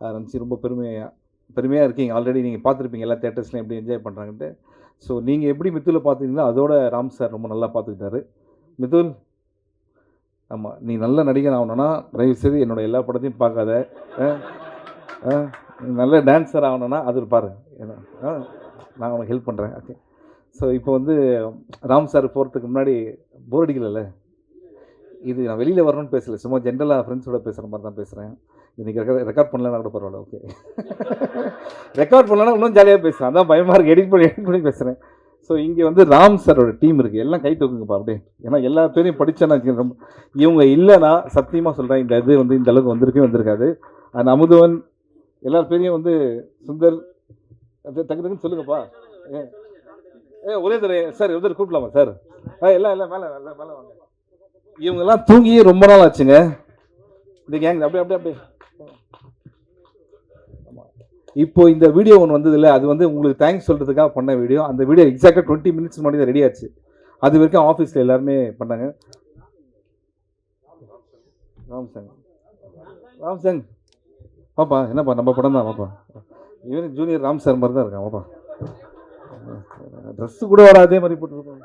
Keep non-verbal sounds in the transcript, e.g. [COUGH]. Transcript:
அதை நினச்சி ரொம்ப பெருமையாக பெருமையாக இருக்கீங்க. ஆல்ரெடி நீங்கள் பார்த்துருப்பீங்க எல்லா தேட்டர்ஸ்லையும் எப்படி என்ஜாய் பண்ணுறாங்கன்ட்டு ஸோ நீங்கள் எப்படி மித்துவில் பார்த்தீங்களோ அதோட ராம் சார் ரொம்ப நல்லா பார்த்துக்கிட்டாரு. மிதுல் ஆமாம் நீ நல்ல நடிகர் ஆகணும்னா தயவுசெய்து செய்து என்னோட எல்லா படத்தையும் பார்க்காத. ஆ, ஆ, நல்ல டான்ஸர் ஆகணும்னா அது பாரு. ஆ, நான் உனக்கு ஹெல்ப் பண்ணுறேன் ஓகே ஸோ இப்போ வந்து ராம் சார் போகிறதுக்கு முன்னாடி போர் அடிக்கல இது நான் வெளியில் வரணும்னு பேசல. சும்மா ஜென்ரலாக ஃப்ரெண்ட்ஸோட பேசுகிற மாதிரி தான் பேசுகிறேன் இன்றைக்கி ரெக்கார்ட் ரெக்கார்ட் பண்ணலன்னா கூட பரவாயில்ல ஓகே ரெக்கார்ட் [LAUGHS] பண்ணலன்னா இன்னும் ஜாலியாக பேசுகிறேன் அதான் பயமாக இருக்குது எடிட் பண்ணி எடிட் பண்ணி பேசுகிறேன் ஸோ இங்கே வந்து ராம் சாரோட டீம் இருக்குது எல்லாம் கை தூக்குங்கப்பா அப்படியே. ஏன்னா எல்லா பேரையும் படித்தேன்னா ரொம்ப இவங்க இல்லைன்னா சத்தியமாக சொல்கிறேன் இந்த இது வந்து இந்த அளவுக்கு வந்திருக்கவே வந்திருக்காது. அந்த அமுதவன் எல்லா பேரையும் வந்து சுந்தர் டக்கு டக்குன்னு சொல்லுங்கப்பா. ஏ ஒரே தடவை சார் ஒருத்தர் கூப்பிடலாமா சார் ஆ எல்லாம் எல்லாம் மேலே எல்லாம் மேலே வாங்க. இவங்கெல்லாம் தூங்கி ரொம்ப நாள் ஆச்சுங்க. இந்த கேங் அப்படியே அப்படியே அப்படியே. இப்போ இந்த வீடியோ ஒன்று வந்தது இல்லை அது வந்து உங்களுக்கு தேங்க்ஸ் சொல்கிறதுக்காக பண்ண வீடியோ அந்த வீடியோ எக்ஸாக்டாக டுவெண்ட்டி மினிட்ஸ் முன்னாடி தான் ரெடி ஆச்சு. அது வரைக்கும் ஆஃபீஸில் எல்லாருமே பண்ணாங்க. ராம்சங் ராம்சங் பாப்பா என்னப்பா நம்ம படம் தான் பாப்பா. இவனுக்கு ஜூனியர் ராம் சார் மாதிரி தான் இருக்கான் பாப்பா. ட்ரெஸ்ஸு கூட வர அதே மாதிரி போட்டுருப்பாங்க.